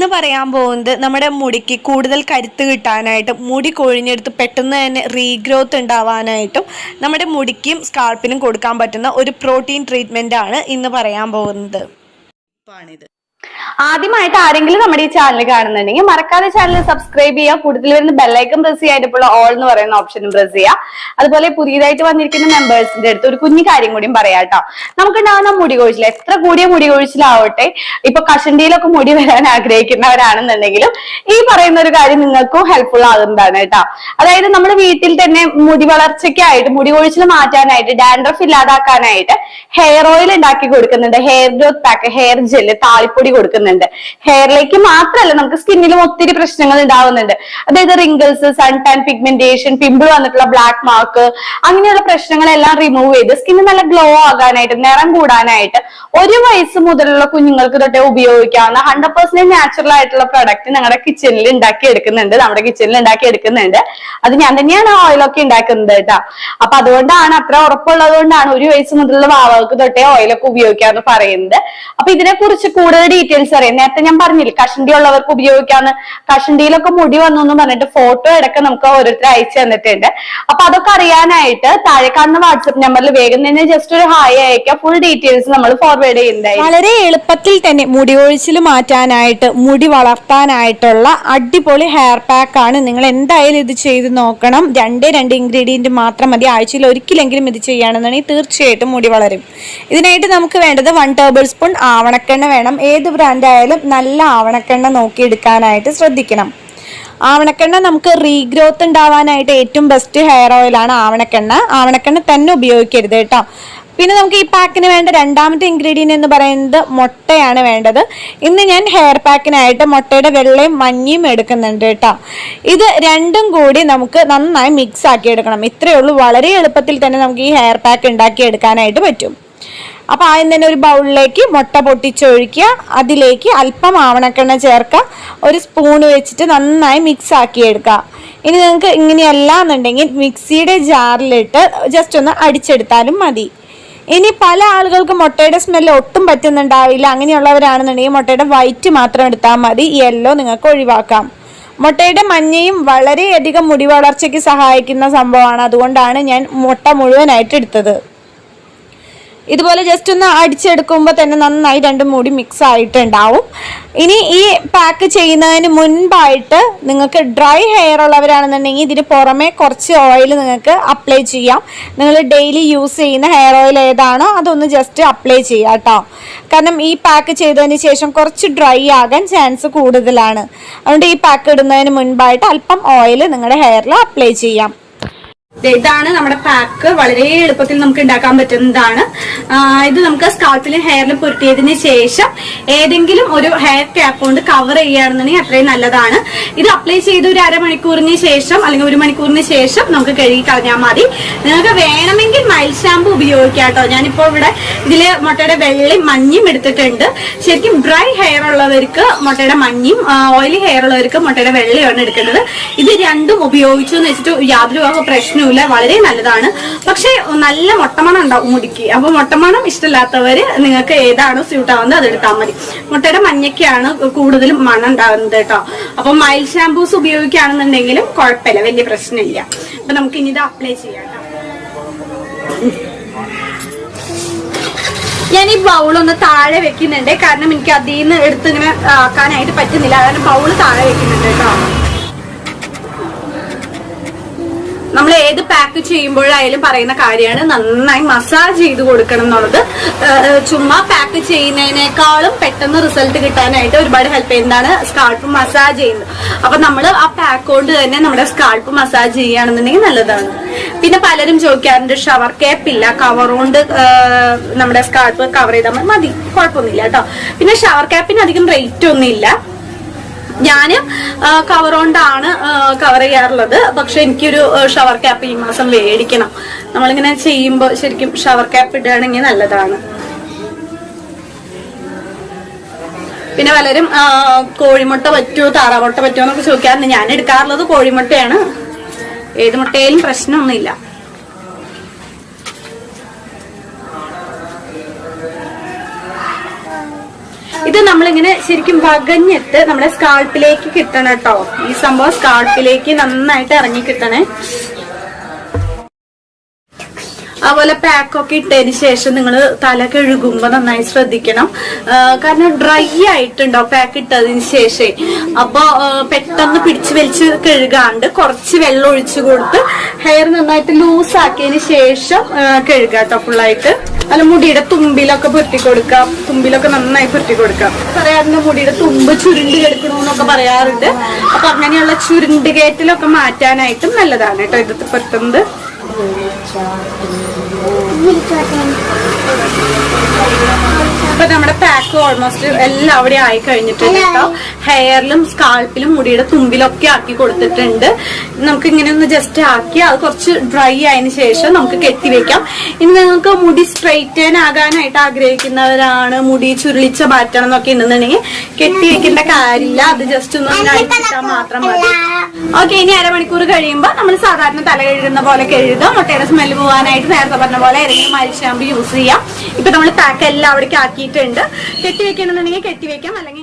ഇന്ന് പറയാൻ പോകുന്നത് നമ്മുടെ മുടിക്ക് കൂടുതൽ കരുത്ത് കിട്ടാനായിട്ടും മുടി കൊഴിഞ്ഞെടുത്ത് പെട്ടെന്ന് തന്നെ റീഗ്രോത്ത് ഉണ്ടാവാനായിട്ടും നമ്മുടെ മുടിക്കും സ്കാൾപ്പിനും കൊടുക്കാൻ പറ്റുന്ന ഒരു പ്രോട്ടീൻ ട്രീറ്റ്മെന്റ് ആണ് ഇന്ന് പറയാൻ പോകുന്നത്. ആദ്യമായിട്ട് ആരെങ്കിലും നമ്മുടെ ഈ ചാനൽ കാണുന്നുണ്ടെങ്കിൽ മറക്കാതെ ചാനൽ സബ്സ്ക്രൈബ് ചെയ്യുക. കൂടുതൽ വരുന്ന ബെല്ലൈക്കൺ പ്രസ് ചെയ്യാനായിട്ടുള്ള ഓൾ എന്ന് പറയുന്ന ഓപ്ഷനും പ്രസ് ചെയ്യുക. അതുപോലെ പുതിയതായിട്ട് വന്നിരിക്കുന്ന മെമ്പേഴ്സിന്റെ അടുത്ത് ഒരു കുഞ്ഞു കാര്യം കൂടിയും പറയാം കേട്ടോ. നമുക്കുണ്ടാകുന്ന മുടി കൊഴിച്ചിൽ. എത്ര കൂടിയ മുടി കൊഴിച്ചിലാവട്ടെ. ഇപ്പൊ കഷണ്ടിയിലൊക്കെ മുടി വരാൻ ആഗ്രഹിക്കുന്നവരാണെന്നുണ്ടെങ്കിലും ഈ പറയുന്ന ഒരു കാര്യം നിങ്ങൾക്കും ഹെൽപ്ഫുൾ ആകുന്നതാണ് കേട്ടോ. അതായത് നമ്മുടെ വീട്ടിൽ തന്നെ മുടി വളർച്ചയ്ക്കായിട്ട് മുടി കൊഴിച്ചിൽ മാറ്റാനായിട്ട് ഡാൻഡ്രഫ് ഇല്ലാതാക്കാനായിട്ട് ഹെയർ ഓയിൽ ഉണ്ടാക്കി കൊടുക്കുന്നുണ്ട്. Hair growth pack hair gel താളിപ്പൊടി കൊടുക്കുന്നുണ്ട്. ഹെയറിലേക്ക് മാത്രമല്ല നമുക്ക് സ്കിന്നിലും ഒത്തിരി പ്രശ്നങ്ങൾ ഉണ്ടാവുന്നുണ്ട് അതായത് wrinkles sun tan pigmentation pimple വന്നിട്ടുള്ള ബ്ലാക്ക് മാർക്ക് അങ്ങനെയുള്ള പ്രശ്നങ്ങളെല്ലാം റിമൂവ് ചെയ്ത് സ്കിന്ന് നല്ല ഗ്ലോ ആകാനായിട്ട് നിറം കൂടാനായിട്ട് ഒരു വയസ്സ് മുതലുള്ള കുഞ്ഞുങ്ങൾക്ക് തൊട്ടേ ഉപയോഗിക്കാവുന്ന ഹൺഡ്രഡ് പെർസെന്റ് നാച്ചുറൽ ആയിട്ടുള്ള പ്രൊഡക്റ്റ് ഞങ്ങളുടെ കിച്ചണിൽ ഉണ്ടാക്കി എടുക്കുന്നുണ്ട്. നമ്മുടെ കിച്ചണിൽ ഉണ്ടാക്കി എടുക്കുന്നുണ്ട്. അത് ഞാൻ തന്നെയാണ് ഓയിലൊക്കെ ഉണ്ടാക്കുന്നത് കേട്ടോ അപ്പൊ അതുകൊണ്ടാണ് അത്ര ഉറപ്പുള്ളത് കൊണ്ടാണ് ഒരു വയസ്സ് മുതലുള്ള വാവകൾക്ക് തൊട്ടേ ഓയിലൊക്കെ ഉപയോഗിക്കാന്ന് പറയുന്നത്. അപ്പൊ ഇതിനെ കുറിച്ച് കൂടുതൽ ഡീറ്റെയിൽസ് അറിയാം. നേരത്തെ ഞാൻ പറഞ്ഞില്ല കഷണ്ടി ഉള്ളവർക്ക് ഉപയോഗിക്കാന്ന്. കഷണ്ടിയിലൊക്കെ മുടി വന്നു എന്ന് പറഞ്ഞിട്ട് ഫോട്ടോ ഇടയ്ക്ക് നമുക്ക് ഓരോരുത്തർ അയച്ചു തന്നിട്ടുണ്ട്. അപ്പൊ അതൊക്കെ അറിയാനായിട്ട് താഴെ കാണുന്ന വാട്സപ്പ് നമ്പറിൽ വേഗം തന്നെ ജസ്റ്റ് ഒരു ഹായ് അയക്കുക ഫുൾ ഡീറ്റെയിൽസ് നമ്മൾ ഫോർവേഡ് ചെയ്യുന്നതായിരിക്കും. വളരെ എളുപ്പത്തിൽ തന്നെ മുടി ഒഴിച്ചിൽ മാറ്റാനായിട്ട് മുടി വളർത്താനായിട്ടുള്ള അടിപൊളി ഹെയർ പാക്ക് ആണ്. നിങ്ങൾ എന്തായാലും ഇത് ചെയ്ത് നോക്കണം. രണ്ടേ രണ്ട് ഇൻഗ്രീഡിയന്റ് മാത്രം മതി. ആഴ്ചയിൽ ഒരിക്കലെങ്കിലും ഇത് ചെയ്യുകയാണെന്നുണ്ടെങ്കിൽ തീർച്ചയായിട്ടും മുടി വളരും. ഇതിനായിട്ട് നമുക്ക് വേണ്ടത് വൺ ടേബിൾ സ്പൂൺ ആവണക്കെണ്ണ വേണം. ഏത് ബ്രാൻഡായാലും നല്ല ആവണക്കെണ്ണ നോക്കി എടുക്കാനായിട്ട് ശ്രദ്ധിക്കണം. ആവണക്കെണ്ണ നമുക്ക് റീഗ്രോത്ത് ഉണ്ടാവാനായിട്ട് ഏറ്റവും ബെസ്റ്റ് ഹെയർ ഓയിലാണ് ആവണക്കെണ്ണ. ആവണക്കെണ്ണ തന്നെ ഉപയോഗിക്കരുത് കേട്ടോ. പിന്നെ നമുക്ക് ഈ പാക്കിന് വേണ്ട രണ്ടാമത്തെ ഇൻഗ്രീഡിയന്റ് എന്ന് പറയുന്നത് മുട്ടയാണ് വേണ്ടത്. ഇന്ന് ഞാൻ ഹെയർ പാക്കിനായിട്ട് മുട്ടയുടെ വെള്ളയും മഞ്ഞയും എടുക്കുന്നുണ്ട് കേട്ടോ. ഇത് രണ്ടും കൂടി നമുക്ക് നന്നായി മിക്സ് ആക്കി എടുക്കണം. ഇത്രയേ ഉള്ളൂ. വളരെ എളുപ്പത്തിൽ തന്നെ നമുക്ക് ഈ ഹെയർ പാക്ക് ഉണ്ടാക്കി എടുക്കാനായിട്ട് പറ്റും. അപ്പോൾ ആദ്യം തന്നെ ഒരു ബൗളിലേക്ക് മുട്ട പൊട്ടിച്ചൊഴിക്കുക. അതിലേക്ക് അല്പം ആവണക്കെണ്ണ ചേർക്കുക. ഒരു സ്പൂൺ വെച്ചിട്ട് നന്നായി മിക്സ് ആക്കി എടുക്കുക ഇനി നിങ്ങൾക്ക് ഇങ്ങനെയല്ല എന്നുണ്ടെങ്കിൽ മിക്സിയുടെ ജാറിലിട്ട് ജസ്റ്റ് ഒന്ന് അടിച്ചെടുത്താലും മതി. ഇനി പല ആളുകൾക്ക് മുട്ടയുടെ സ്മെല്ല് ഒട്ടും പറ്റുന്നുണ്ടാവില്ല. അങ്ങനെയുള്ളവരാണെന്നുണ്ടെങ്കിൽ മുട്ടയുടെ വൈറ്റ് മാത്രം എടുത്താൽ മതി. യെല്ലോ നിങ്ങൾക്ക് ഒഴിവാക്കാം. മുട്ടയുടെ മഞ്ഞയും വളരെയധികം മുടി വളർച്ചയ്ക്ക് സഹായിക്കുന്ന സംഭവമാണ്. അതുകൊണ്ടാണ് ഞാൻ മുട്ട മുഴുവനായിട്ട് എടുത്തത്. ഇതുപോലെ ജസ്റ്റ് ഒന്ന് അടിച്ചെടുക്കുമ്പോൾ തന്നെ നന്നായി രണ്ടും മൂടി മിക്സ് ആയിട്ടുണ്ടാവും. ഇനി ഈ പാക്ക് ചെയ്യുന്നതിന് മുൻപായിട്ട് നിങ്ങൾക്ക് ഡ്രൈ ഹെയർ ഉള്ളവരാണെന്നുണ്ടെങ്കിൽ ഇതിന് പുറമെ കുറച്ച് ഓയിൽ നിങ്ങൾക്ക് അപ്ലൈ ചെയ്യാം. നിങ്ങൾ ഡെയിലി യൂസ് ചെയ്യുന്ന ഹെയർ ഓയിൽ ഏതാണോ അതൊന്ന് ജസ്റ്റ് അപ്ലൈ ചെയ്യാം കേട്ടോ കാരണം ഈ പാക്ക് ചെയ്തതിന് ശേഷം കുറച്ച് ഡ്രൈ ആകാൻ ചാൻസ് കൂടുതലാണ്. അതുകൊണ്ട് ഈ പാക്ക് ഇടുന്നതിന് മുൻപായിട്ട് അല്പം ഓയിൽ നിങ്ങളുടെ ഹെയറിൽ അപ്ലൈ ചെയ്യാം. ഇതാണ് നമ്മുടെ പാക്ക് വളരെ എളുപ്പത്തിൽ നമുക്ക് ഉണ്ടാക്കാൻ പറ്റുന്നതാണ്. ഇത് നമുക്ക് സ്കാൾപ്പിലും ഹെയറിലും പുരട്ടിയതിന് ശേഷം ഏതെങ്കിലും ഒരു ഹെയർ ക്യാപ്പ് കൊണ്ട് കവർ ചെയ്യുകയാണെന്നുണ്ടെങ്കിൽ അത്രയും നല്ലതാണ്. ഇത് അപ്ലൈ ചെയ്ത് ഒരു അരമണിക്കൂറിന് ശേഷം അല്ലെങ്കിൽ ഒരു മണിക്കൂറിന് ശേഷം നമുക്ക് കഴുകി കളഞ്ഞാൽ മതി. നിങ്ങൾക്ക് വേണമെങ്കിൽ മൈൽ ഷാമ്പു ഉപയോഗിക്കാം കേട്ടോ. ഞാനിപ്പോൾ ഇവിടെ ഇതിൽ മുട്ടയുടെ വെള്ളയും മഞ്ഞയും എടുത്തിട്ടുണ്ട്. ശരിക്കും ഡ്രൈ ഹെയർ ഉള്ളവർക്ക് മുട്ടയുടെ മഞ്ഞയും ഓയിലി ഹെയർ ഉള്ളവർക്ക് മുട്ടയുടെ വെള്ളയുമാണ് എടുക്കേണ്ടത്. ഇത് രണ്ടും ഉപയോഗിച്ചു എന്ന് വെച്ചിട്ട് യാതൊരു വക പ്രശ്നവുമില്ല വളരെ നല്ലതാണ്. പക്ഷേ നല്ല മുട്ടമണം ഉണ്ടാവും മുടിക്ക്. അപ്പൊ മുട്ടമണം ഇഷ്ടമില്ലാത്തവര് നിങ്ങൾക്ക് ഏതാണോ സ്യൂട്ട് ആവുന്നത് അത് എടുത്താൽ മതി. മുട്ടയുടെ മഞ്ഞയ്ക്കാണ് കൂടുതലും മണം ഉണ്ടാകുന്നത് കേട്ടോ. അപ്പൊ മൈൽ ഷാമ്പൂസ് ഉപയോഗിക്കുകയാണെന്നുണ്ടെങ്കിലും കുഴപ്പമില്ല വലിയ പ്രശ്നമില്ല. അപ്പൊ നമുക്ക് ഇനി ഇത് അപ്ലൈ ചെയ്യാം ഞാൻ ഈ ബൗളൊന്ന് താഴെ വെക്കുന്നുണ്ട്. കാരണം എനിക്ക് അതിൽ നിന്ന് എടുത്ത് ഇങ്ങനെ ആക്കാനായിട്ട് പറ്റുന്നില്ല. കാരണം ബൗൾ താഴെ വെക്കുന്നുണ്ട് കേട്ടോ. നമ്മൾ ഏത് പാക്ക് ചെയ്യുമ്പോഴായാലും പറയുന്ന കാര്യമാണ്. നന്നായി മസാജ് ചെയ്ത് കൊടുക്കണം എന്നുള്ളത്. ചുമ്മാ പാക്ക് ചെയ്യുന്നതിനേക്കാളും പെട്ടെന്ന് റിസൾട്ട് കിട്ടാനായിട്ട് ഒരുപാട് ഹെൽപ്പ് ചെയ്യുന്നതാണ് സ്കാൾപ്പ് മസാജ് ചെയ്യുന്നത്. അപ്പൊ നമ്മൾ ആ പാക്ക് കൊണ്ട് തന്നെ നമ്മുടെ സ്കാൾപ്പ് മസാജ് ചെയ്യുകയാണെന്നുണ്ടെങ്കിൽ നല്ലതാണ്. പിന്നെ പലരും ചോദിക്കാറുണ്ട് ഷവർ ക്യാപ്പ് ഇല്ല കവർ കൊണ്ട് നമ്മുടെ സ്കാൾപ്പ് കവർ ചെയ്താൽ. മതി. കുഴപ്പമൊന്നുമില്ല കേട്ടോ. പിന്നെ ഷവർ ക്യാപ്പിന് അധികം റേറ്റ് ഒന്നുമില്ല. ഞാൻ കവർ കൊണ്ടാണ് കവർ ചെയ്യാറുള്ളത്. പക്ഷെ എനിക്കൊരു ഷവർ ക്യാപ്പ് ഈ മാസം മേടിക്കണം നമ്മളിങ്ങനെ ചെയ്യുമ്പോൾ ശരിക്കും ഷവർ ക്യാപ്പ് ഇടുകയാണെങ്കിൽ നല്ലതാണ്. പിന്നെ പലരും കോഴിമുട്ട പറ്റുമോ താറാമുട്ട പറ്റുമോ എന്നൊക്കെ ചോദിക്കാറുണ്ട്. ഞാൻ എടുക്കാറുള്ളത് കോഴിമുട്ടയാണ്. ഏത് മുട്ടയിലും പ്രശ്നമൊന്നുമില്ല. ഇത് നമ്മളിങ്ങനെ ശരിക്കും വകഞ്ഞിട്ട് നമ്മുടെ സ്കാൾപ്പിലേക്ക് കിട്ടണം കേട്ടോ. ഈ സംഭവം സ്കാൾപ്പിലേക്ക് നന്നായിട്ട് ഇറങ്ങി കിട്ടണേ. അതുപോലെ പാക്കൊക്കെ ഇട്ടതിന് ശേഷം നിങ്ങൾ തല കഴുകുമ്പോൾ നന്നായി ശ്രദ്ധിക്കണം. കാരണം ഡ്രൈ ആയിട്ടുണ്ടോ പാക്ക് ഇട്ടതിന് ശേഷം. അപ്പോൾ പെട്ടെന്ന് പിടിച്ച് വലിച്ച് കഴുകാണ്ട് കുറച്ച് വെള്ളം ഒഴിച്ചു കൊടുത്ത് ഹെയർ നന്നായിട്ട് ലൂസ് ആക്കിയതിന് ശേഷം കഴുകാം കേട്ടോ ഫുള്ളായിട്ട് അല്ല മുടിയുടെ തുമ്പിലൊക്കെ പുരട്ടി കൊടുക്കാം. തുമ്പിലൊക്കെ നന്നായി പുരട്ടി കൊടുക്കാം. പറയാറുണ്ട് മുടിയുടെ തുമ്പ് ചുരുണ്ട് കിടക്കണമെന്നൊക്കെ പറയാറുണ്ട്. അപ്പൊ അങ്ങനെയുള്ള ചുരുണ്ട് കയറ്റിലൊക്കെ മാറ്റാനായിട്ടും നല്ലതാണ് കേട്ടോ ഇത് wheelchair. Wheelchair. ഇപ്പൊ നമ്മുടെ പാക്ക് ഓൾമോസ്റ്റ് എല്ലാം അവിടെ ആയി കഴിഞ്ഞിട്ടുണ്ട് കേട്ടോ. ഹെയറിലും സ്കാൾപ്പിലും മുടിയുടെ തുമ്പിലൊക്കെ ആക്കി കൊടുത്തിട്ടുണ്ട്. നമുക്ക് ഇങ്ങനെ ഒന്ന് ജസ്റ്റ് ആക്കി അത് കുറച്ച് ഡ്രൈ ആയതിന് ശേഷം നമുക്ക് കെട്ടിവെക്കാം ഇനി നിങ്ങൾക്ക് മുടി സ്ട്രെയിറ്റൻ ആകാനായിട്ട് ആഗ്രഹിക്കുന്നവരാണ് മുടി ചുരുളിച്ച മാറ്റണം എന്നൊക്കെ ഉണ്ടെന്നുണ്ടെങ്കിൽ കെട്ടിവെക്കേണ്ട കാര്യമില്ല. അത് ജസ്റ്റ് ഒന്ന് അഴിച്ചിട്ടാൽ മാത്രം മതി. ഓക്കെ ഇനി അരമണിക്കൂർ കഴിയുമ്പോൾ നമ്മൾ സാധാരണ തല കഴുകുന്ന പോലെ കഴുകുക മുട്ടയുടെ സ്മെല്ല് പോകാനായിട്ട് നേരത്തെ പറഞ്ഞ പോലെ ഏതെങ്കിലും മരിശാമ്പ് യൂസ് ചെയ്യാം. ഇപ്പൊ നമ്മൾ പാക്ക് എല്ലാം അവിടേക്ക് ആക്കിയിട്ടുണ്ട് കെട്ടി വെക്കാം. അല്ലെങ്കിൽ